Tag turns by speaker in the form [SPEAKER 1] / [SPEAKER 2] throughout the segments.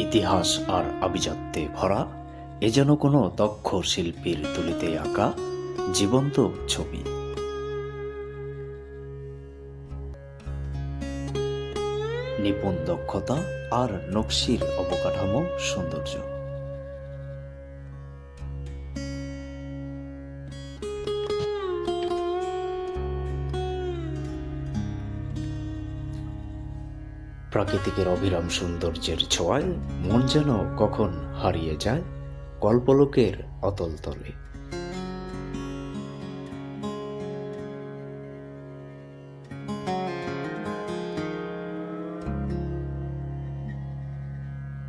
[SPEAKER 1] ইতিহাস আর আভিজাত্যে ভরা, এ যেন কোনো দক্ষ শিল্পীর তুলিতে আঁকা জীবন্ত ছবি। নিপুণ দক্ষতা আর নকশির অবকাঠামো সৌন্দর্য। প্রাকৃতিকের অবিরাম সৌন্দর্যের ছোঁয়ায় মন যেন কখন হারিয়ে যায় কল্পলোকের অতল তলে।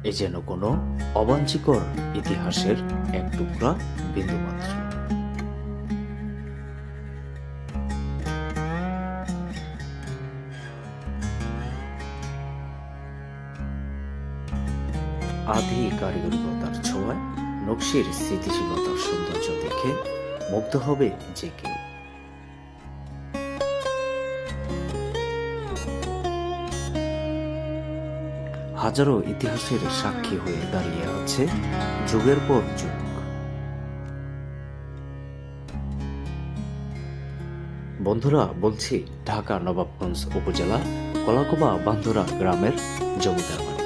[SPEAKER 1] এ যেন কোনো অবাঞ্ছিকর ইতিহাসের এক টুকরা বিন্দুমাত্র। আধি কারিগরিকতার ছোঁয়ায় নকশির স্থিতিশীলতার সৌন্দর্য দেখে মুগ্ধ হবে যে কেউ। হাজারো ইতিহাসের সাক্ষী হয়ে দাঁড়িয়ে আছে যুগের পর যুগ। বন্ধুরা, বলছি, ঢাকা নবাবগঞ্জ উপজেলা কলাকোবা বান্ধুরা গ্রামের জমিদার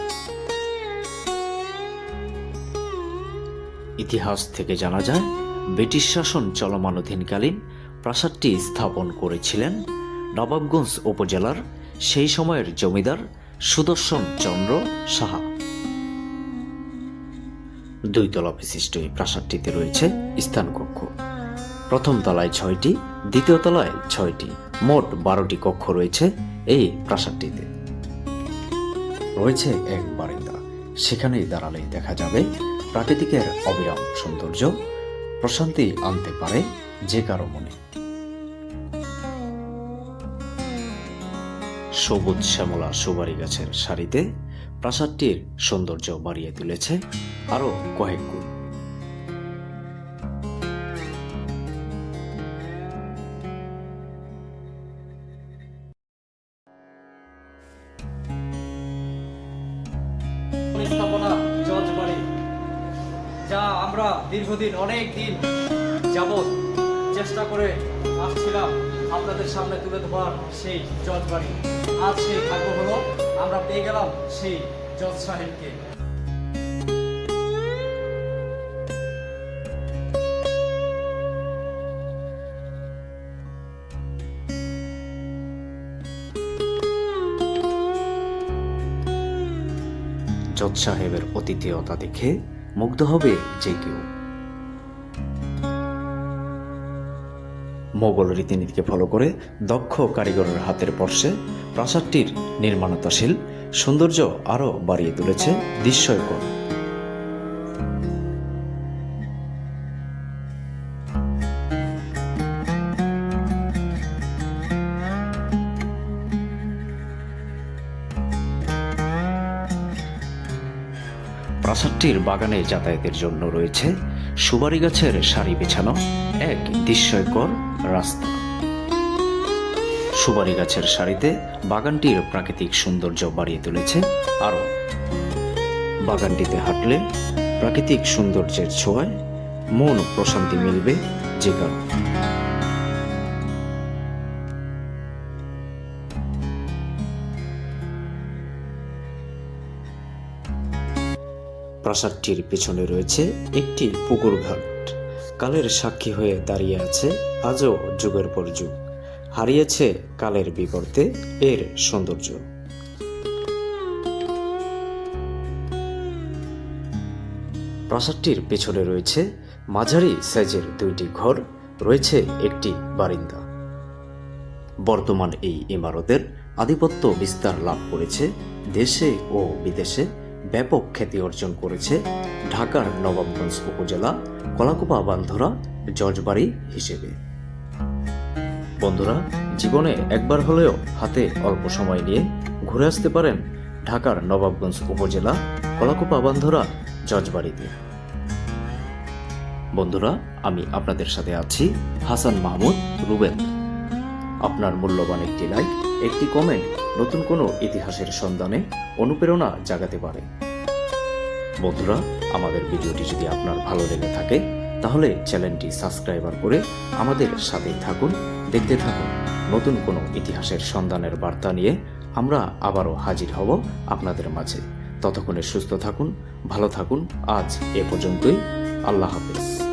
[SPEAKER 1] ইতিহাস থেকে জানা যায়, ব্রিটিশ শাসন চলমানধীনকালীন প্রাসাদটি স্থাপন করেছিলেন নবাবগঞ্জ উপজেলার সেই সময়ের জমিদার সুদর্শন চন্দ্র সাহা। দুই তলা বিশিষ্ট এই প্রাসাদটিতে রয়েছে স্থানকক্ষ প্রথম তলায় ছয়টি, দ্বিতীয় তলায় ছয়টি। মোট বারোটি কক্ষ রয়েছে এই প্রাসাদটিতে। রয়েছে এক বারিন্দা। সেখানেই দাঁড়ালেই দেখা যাবে প্রাকৃতিকের অবিরাম সৌন্দর্য প্রশান্তি আনতে পারে যে কারও মনে। সবুজ শ্যামলা সুবারি গাছের সারিতে প্রাসাদটির সৌন্দর্য বাড়িয়ে তুলেছে আরও কয়েক গুণ।
[SPEAKER 2] দীর্ঘদিন, অনেক দিন যাবৎ চেষ্টা করে আসছিলাম আপনাদের সামনে তুলে ধরার সেই জজ বাড়ি আজ সেই ভাগ্য হলো, আমরা পেয়ে গেলাম সেই জজ সাহেবকে।
[SPEAKER 1] জজ সাহেবের অতিথেয়তা দেখে মুগ্ধ হবে যে কেউ। মোগল রীতিনীতিকে ফলো করে দক্ষ কারিগরের হাতের পর্শে প্রাসাদটির নির্মাণতাশীল সৌন্দর্য আরও বাড়িয়ে তুলেছে বিস্ময়কর প্রাসাদটির বাগানে যাতায়াতের জন্য রয়েছে সুপারি গাছের সারি বিছানো এক বিস্ময়কর রাস্তা। সুপারি গাছের সারিতে বাগানটির প্রাকৃতিক সৌন্দর্য বাড়িয়ে তুলেছে আরও। বাগানটিতে হাঁটলে প্রাকৃতিক সৌন্দর্যের ছোঁয়ায় মন প্রশান্তি মিলবে যে কারণ। প্রাসাদটির পেছনে রয়েছে একটি পুকুর ঘাট। কালের সাক্ষী হয়ে দাঁড়িয়ে আছে আজও যুগের পর যুগ। হারিয়েছে কালের বিবর্তে এর সৌন্দর্য। প্রাসাদটির পেছনে রয়েছে মাঝারি সাইজের দুইটি ঘর, রয়েছে একটি বারিন্দা। বর্তমান এই ইমারতের আধিপত্য বিস্তার লাভ করেছে দেশে ও বিদেশে। ব্যাপক খ্যাতি অর্জন করেছে ঢাকার নবাবগঞ্জ উপজেলা, কলাকুপা বান্ধরা জজবাড়ি হিসেবে। বন্ধুরা, জীবনে একবার হলেও হাতে অল্প সময় নিয়ে ঘুরে আসতে পারেন ঢাকার নবাবগঞ্জ উপজেলা, কলাকুপা বান্ধরা জজবাড়িতে। বন্ধুরা, আমি আপনাদের সাথে আছি হাসান মাহমুদ, রুবেল। আপনার মূল্যবান একটি লাইক একটি কমেন্ট নতুন কোনো ইতিহাসের সন্ধানে অনুপ্রেরণা জাগাতে পারে। বন্ধুরা, আমাদের ভিডিওটি যদি আপনার ভালো লেগে থাকে, তাহলে চ্যানেলটি সাবস্ক্রাইবার করে আমাদের সাথেই থাকুন, দেখতে থাকুন। নতুন কোনো ইতিহাসের সন্ধানের বার্তা নিয়ে আমরা আবারও হাজির হব আপনাদের মাঝে। ততক্ষণে সুস্থ থাকুন, ভালো থাকুন। আজ এ পর্যন্তই। আল্লাহ হাফেজ।